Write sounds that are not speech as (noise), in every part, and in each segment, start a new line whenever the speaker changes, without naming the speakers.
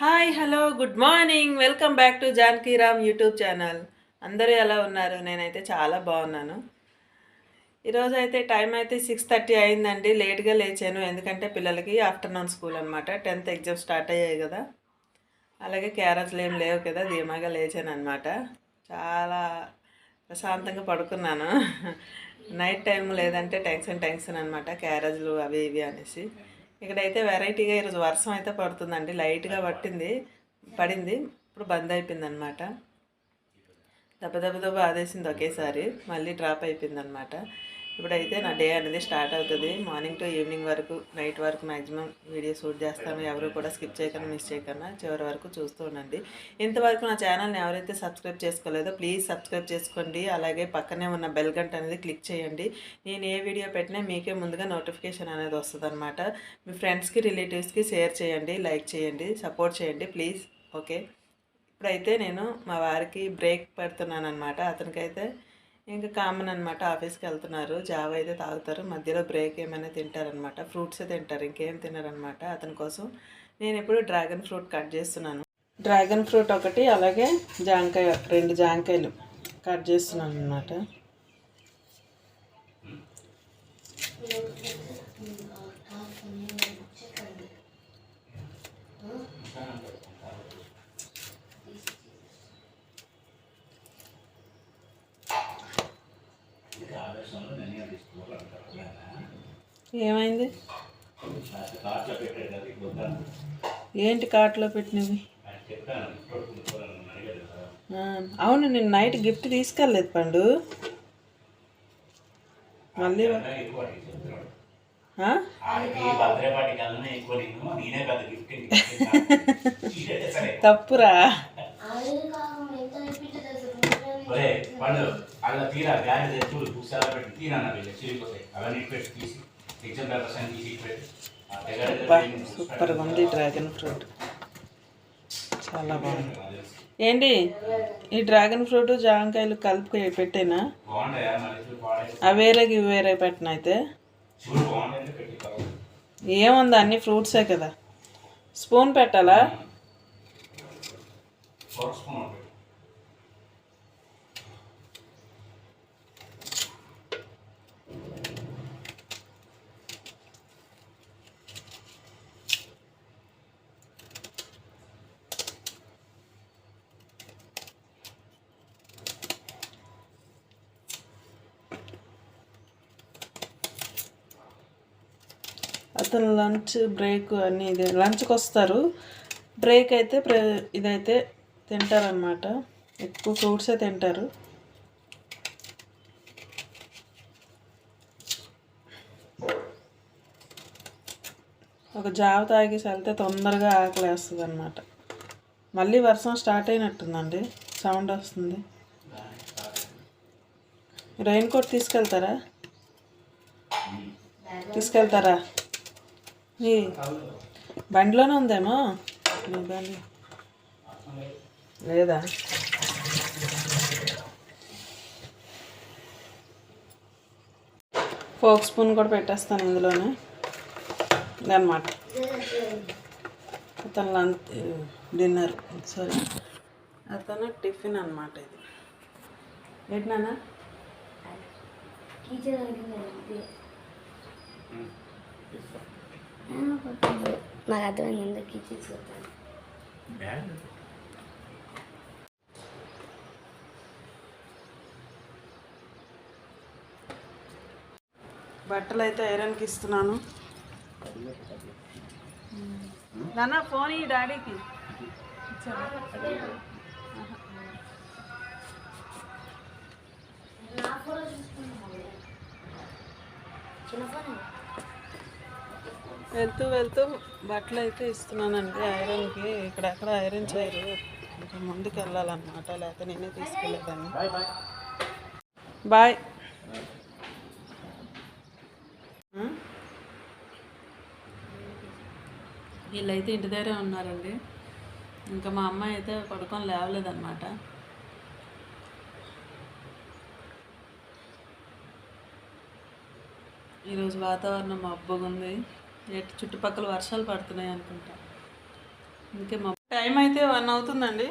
Hi hello good morning welcome back to Janaki Ram YouTube channel అందరూ ఎలా ఉన్నారు? నేనైతే చాలా బాగున్నాను. ఈరోజు అయితే టైం అయితే సిక్స్ థర్టీ అయిందండి. లేట్గా లేచాను. ఎందుకంటే పిల్లలకి ఆఫ్టర్నూన్ స్కూల్ అనమాట టెన్త్ ఎగ్జామ్ స్టార్ట్ అయ్యాయి కదా. అలాగే క్యారెట్లు ఏం లేవు కదా. ధీమాగా లేచాను అనమాట చాలా ప్రశాంతంగా పడుకున్నాను. (laughs) నైట్ టైం లేదంటే టెన్షన్ టెన్షన్ అనమాట క్యారేజ్లు అవి ఇవి అనేసి. ఇక్కడైతే వెరైటీగా ఈరోజు వర్షం అయితే పడుతుందండి. లైట్గా పట్టింది. పడింది. ఇప్పుడు బంద్ అయిపోయింది అనమాట దెబ్బ దెబ్బ దెబ్బ ఆదేసింది ఒకేసారి. మళ్ళీ డ్రాప్ అయిపోయింది అనమాట ఇప్పుడైతే నా డే అనేది స్టార్ట్ అవుతుంది. మార్నింగ్ టు ఈవినింగ్ వరకు నైట్ వరకు మ్యాక్సిమం వీడియో షూట్ చేస్తాను. ఎవరు కూడా స్కిప్ చేయకుండా మిస్ చేయకుండా చివరి వరకు చూస్తూ ఉండండి. ఇంతవరకు నా ఛానల్ని ఎవరైతే సబ్స్క్రైబ్ చేసుకోలేదో ప్లీజ్ సబ్స్క్రైబ్ చేసుకోండి. అలాగే పక్కనే ఉన్న బెల్ గంట అనేది క్లిక్ చేయండి. నేను ఏ వీడియో పెట్టినా మీకే ముందుగా నోటిఫికేషన్ అనేది వస్తుందనమాట మీ ఫ్రెండ్స్కి రిలేటివ్స్కి షేర్ చేయండి లైక్ చేయండి సపోర్ట్ చేయండి ప్లీజ్. ఓకే? ఇప్పుడైతే నేను మా వారికి బ్రేక్ పెడుతున్నాను అనమాట అతనికైతే ఇంకా కామన్ అనమాట ఆఫీస్కి వెళ్తున్నారు. జావ అయితే తాగుతారు. మధ్యలో బ్రేక్ ఏమైనా తింటారనమాట ఫ్రూట్సే తింటారు. ఇంకేం తినరనమాట అతని కోసం నేను ఇప్పుడు డ్రాగన్ ఫ్రూట్ కట్ చేస్తున్నాను. డ్రాగన్ ఫ్రూట్ ఒకటి అలాగే జాంకాయ రెండు జాంకాయలు కట్ చేస్తున్నాను అనమాట ఏమైంది? ఏంటి కార్ట్లో పెట్టినవి? అవును నేను నైట్ గిఫ్ట్ తీసుకెళ్ళలేదు పండు. మళ్ళీ (laughs) తప్పురా.
పండు అలా తీరా బ్యాగ్ చూడు బుక్స్ అలా పెట్టి తీరా నాకు అవన్నీ పెట్టి తీసి.
సూపర్గా ఉంది డ్రాగన్ ఫ్రూట్ చాలా బాగుంది. ఏంటి? ఈ డ్రాగన్ ఫ్రూట్ జాంకాయలు కలిపి పెట్టేనా?
బాగుంటాయా మళ్ళీ చూడు బాగుంటాయి
ఆ వేరేకి ఇవి వేరే పెట్టిన అయితే. ఏముంది అన్ని ఫ్రూట్సే కదా. స్పూన్ పెట్టాలా? అతను లంచ్ బ్రేక్ అన్నీ ఇది లంచ్కి వస్తారు. బ్రేక్ అయితే ప్ర ఇదైతే తింటారనమాట ఎక్కువ ఫ్రూట్సే తింటారు. ఒక జావ తాగేసి వెళ్తే తొందరగా ఆకలేస్తుంది అనమాట మళ్ళీ వర్షం స్టార్ట్ అయినట్టుందండి. సౌండ్ వస్తుంది. రెయిన్ కోట్ తీసుకెళ్తారా? తీసుకెళ్తారా? బండిలోనే ఉందేమో? బండి. లేదా? ఫోక్ స్పూన్ కూడా పెట్టేస్తాను ఇందులోనే. అనమాట అతను లంచ్ డిన్నర్ సారీ. అతను టిఫిన్ అన్నమాట ఇది. ఏంటన్నా
నాకు అర్థమైంది తీసుకొస్తాను
బ్యాగ్
బట్టలు అయితే ఐరన్కి ఇస్తున్నాను. నాన్న ఫోన్ ఈ డాడీకి.
చిన్న ఫోన్
వెళ్తూ వెళ్తూ బట్టలు అయితే ఇస్తున్నానండి. ఐరన్కి ఇక్కడెక్కడ ఐరన్ చేయరు ఇంకా ముందుకు వెళ్ళాలన్నమాట. లేకపోతే నేనే తీసుకెళ్ళేదాన్ని.
బాయ్.
వీళ్ళైతే ఇంటి దగ్గరే ఉన్నారండి. ఇంకా మా అమ్మాయి అయితే పడుకొని లేవలేదన్నమాట. ఈరోజు వాతావరణం మబ్బుగా ఉంది ఎటు చుట్టుపక్కల వర్షాలు పడుతున్నాయి అనుకుంటా. ఇంకే మబ్బు టైం అయితే వన్ అవుతుందండి.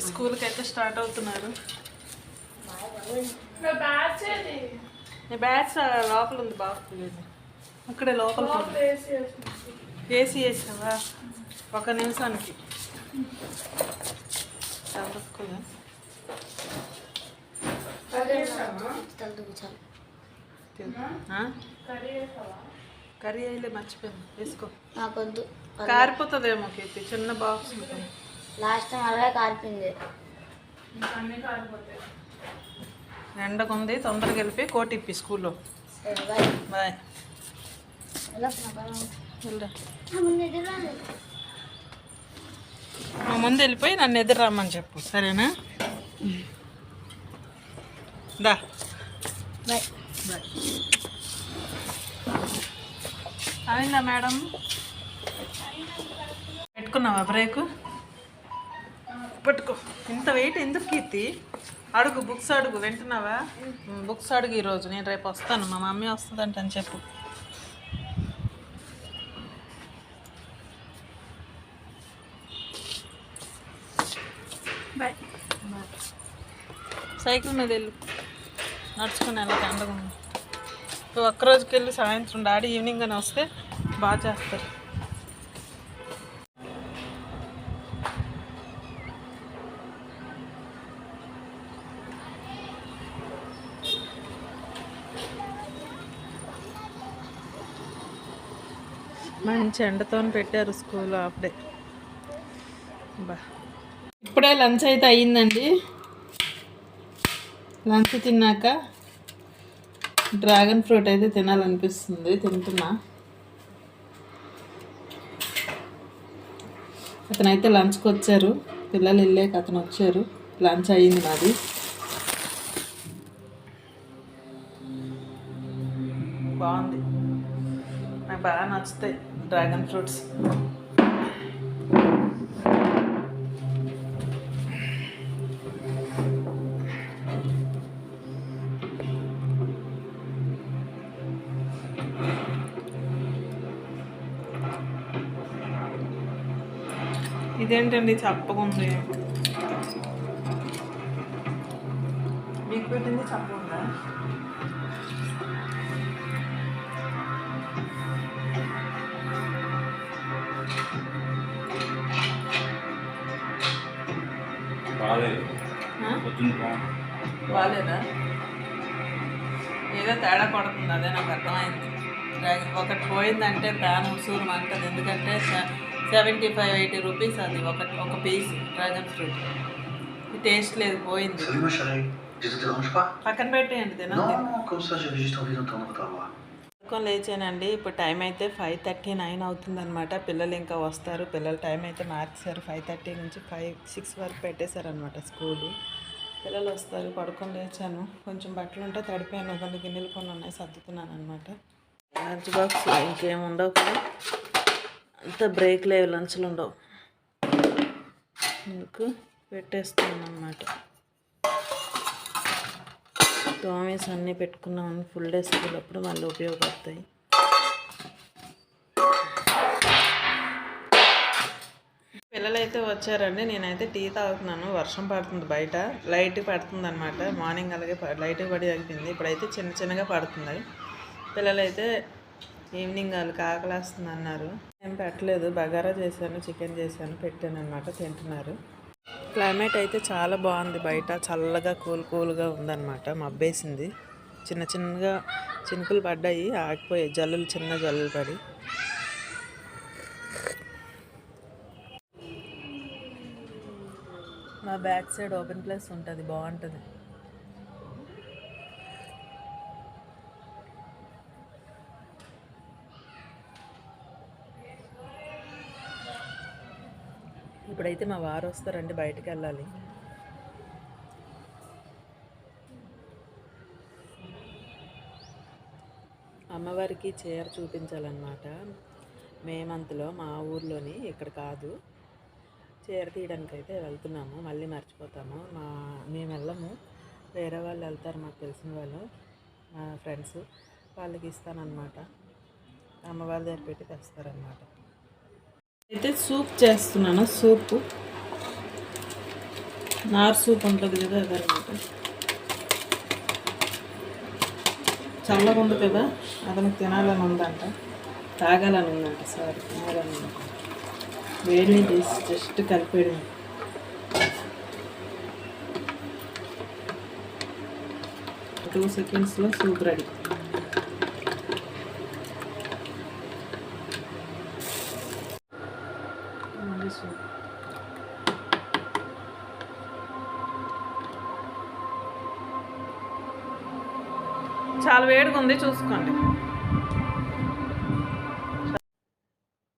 స్కూల్కి అయితే స్టార్ట్ అవుతున్నారు. ఆ లోపల ఉంది బాగా అక్కడే లోపల. ఏసీ వేసావా? ఒక నిమిషానికి. చదువుకోలే. కర్రీ అయితే మర్చిపోయాను. వేసుకో.
నాకొద్దు.
కారిపోతుందేమో కీర్తి చిన్న బాక్స్ ఉంటుంది.
లాస్ట్ టైం అలాగే కారిపోయింది
ఎండకుంది తొందరగా వెళ్ళిపోయి కోటి ఇప్పి స్కూల్లో.
బాయ్.
మా ముందు వెళ్ళిపోయి నన్ను ఎదురు రమ్మని చెప్పు. సరేనా? దా.
బాయ్.
అయిందా మేడం? పెట్టుకున్నావా బ్రేక్? పట్టుకో. ఇంత వెయిట్ ఎందుకు కీర్తి? అడుగు బుక్స్ అడుగు వింటున్నావా? బుక్స్ అడుగు ఈరోజు. నేను రేపు వస్తాను. మా మమ్మీ వస్తుందంట అని చెప్పు. బాయ్ సైకిల్ మీద వెళ్ళు. నడుచుకుని వెళ్ళక ఎండగా ఉంది. ఒక్కరోజుకి వెళ్ళి సాయంత్రం డాడీ ఈవినింగ్ అని వస్తే బాగా చేస్తారు. మంచి ఎండతో పెట్టారు స్కూల్ హాఫ్ డే. బా. ఇప్పుడే లంచ్ అయితే అయ్యిందండి. లంచ్ తిన్నాక డ్రాగన్ ఫ్రూట్ అయితే తినాలనిపిస్తుంది. తింటున్నా. అతనైతే లంచ్కి వచ్చారు. పిల్లలు వెళ్ళాక అతను వచ్చారు. లంచ్ అయ్యింది నాది బాగుంది. నాకు బాగా నచ్చుతాయి డ్రాగన్ ఫ్రూట్స్. ఇదేంటండి? చప్పగుంది మీకు పెట్టింది
బాగాలేదు
ఏదో తేడా కొడుతుంది అదే నాకు అర్థమైంది. ఒకటి పోయిందంటే ప్రాణం ఉసూరు అంటది ఎందుకంటే సెవెంటీ ఫైవ్ ఎయిటీ రూపీస్ అది ఒక ఒక పీస్ డ్రాగన్ ఫ్రూట్ టేస్ట్ లేదు పోయింది. పక్కన పెట్టేయండి లేచానండి ఇప్పుడు టైం అయితే ఫైవ్ థర్టీ నైన్ అవుతుందన్నమాట. పిల్లలు ఇంకా వస్తారు పిల్లల టైం అయితే మార్చారు ఫైవ్ థర్టీ నుంచి ఫైవ్ సిక్స్ వరకు పెట్టేశారనమాట స్కూలు పిల్లలు వస్తారు పడుకొని లేచాను. కొంచెం బట్టలు ఉంటే తడిపోయాను కొన్ని గిన్నెలు కొన్ని ఉన్నాయి సర్దుతున్నాను అనమాట లంచ్ బాక్స్ ఇంకేం ఉండవు కదా? అంత బ్రేక్ లేవు లంచ్లు ఉండవు. మీకు పెట్టేస్తాను అనమాట దోమేసి అన్నీ పెట్టుకున్నాం ఫుల్ డే స్కూల్ అప్పుడు మళ్ళీ ఉపయోగపడతాయి. పిల్లలు అయితే వచ్చారండి. నేనైతే టీ తాగుతున్నాను. వర్షం పడుతుంది బయట. లైట్ పడుతుంది అనమాట మార్నింగ్ అలాగే లైట్ పడి తగ్గింది. ఇప్పుడైతే చిన్న చిన్నగా పడుతుంది. పిల్లలైతే ఈవినింగ్ వాళ్ళు కాకలేస్తుంది అన్నారు ఏం పెట్టలేదు బగారా చేశాను చికెన్ చేశాను పెట్టాను అనమాట తింటున్నారు. క్లైమేట్ అయితే చాలా బాగుంది బయట చల్లగా కూల్ కూల్గా ఉందన్నమాట మబ్బేసింది. చిన్న చిన్నగా చినుకులు పడ్డాయి ఆగిపోయాయి జల్లులు చిన్న జల్లులు పడి. మా బ్యాక్ సైడ్ ఓపెన్ ప్లేస్ ఉంటుంది బాగుంటుంది. ఇప్పుడైతే మా వారు వస్తారండి బయటికి వెళ్ళాలి. అమ్మవారికి చీర చూపించాలన్నమాట. మే మంత్లో మా ఊర్లోని ఇక్కడ కాదు. చీర తీయడానికి అయితే వెళ్తున్నాము మళ్ళీ మర్చిపోతాము. మా మేము వెళ్ళము. వేరే వాళ్ళు వెళ్తారు మాకు తెలిసిన వాళ్ళు మా ఫ్రెండ్స్. వాళ్ళకి ఇస్తానన్నమాట. అమ్మవారి దగ్గర పెట్టి తెస్తారనమాట అయితే సూప్ చేస్తున్నాను సూప్. నార్ సూప్ ఉంటుంది కదా అదనమాట చల్లగా ఉంది కదా అతనికి తినాలని ఉందంట. తాగాలని ఉందంట సారీ తినాలని ఉందంట. వేడి తీసి జస్ట్ కలిపేయడం టూ సెకండ్స్లో సూప్ రెడీ మళ్ళీ సూప్ చాలా వేడిగా ఉంది చూసుకోండి.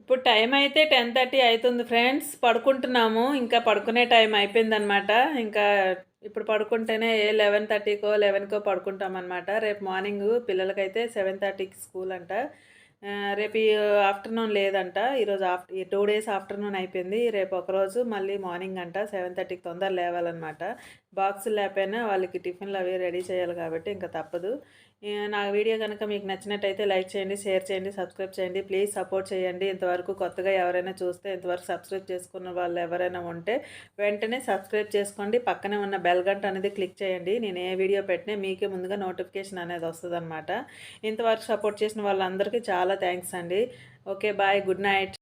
ఇప్పుడు టైం అయితే టెన్ థర్టీ అవుతుంది ఫ్రెండ్స్. పడుకుంటున్నాము ఇంకా పడుకునే టైం అయిపోయిందనమాట ఇంకా ఇప్పుడు పడుకుంటేనే ఏ లెవెన్ థర్టీకో లెవెన్కో పడుకుంటామన్నమాట. రేపు మార్నింగ్ పిల్లలకైతే సెవెన్ థర్టీకి స్కూల్ అంట. రేపు ఆఫ్టర్నూన్ లేదంట. ఈరోజు ఆఫ్ ఈ టూ డేస్ ఆఫ్టర్నూన్ అయిపోయింది. రేపు ఒకరోజు మళ్ళీ మార్నింగ్ అంట. సెవెన్ థర్టీకి తొందర లేవాలన్నమాట. బాక్సులు లేకపోయినా వాళ్ళకి టిఫిన్లు అవి రెడీ చేయాలి కాబట్టి ఇంకా తప్పదు. నా వీడియో కనుక మీకు నచ్చినట్టయితే లైక్ చేయండి షేర్ చేయండి సబ్స్క్రైబ్ చేయండి. ప్లీజ్ సపోర్ట్ చేయండి. ఇంతవరకు కొత్తగా ఎవరైనా చూస్తే ఇంతవరకు సబ్స్క్రైబ్ చేసుకున్న వాళ్ళు ఎవరైనా ఉంటే వెంటనే సబ్స్క్రైబ్ చేసుకోండి. పక్కనే ఉన్న బెల్ గంట అనేది క్లిక్ చేయండి. నేను ఏ వీడియో పెట్టినా మీకే ముందుగా నోటిఫికేషన్ అనేది వస్తుంది ఇంతవరకు సపోర్ట్ చేసిన వాళ్ళందరికీ చాలా థ్యాంక్స్ అండి. Okay bye good night.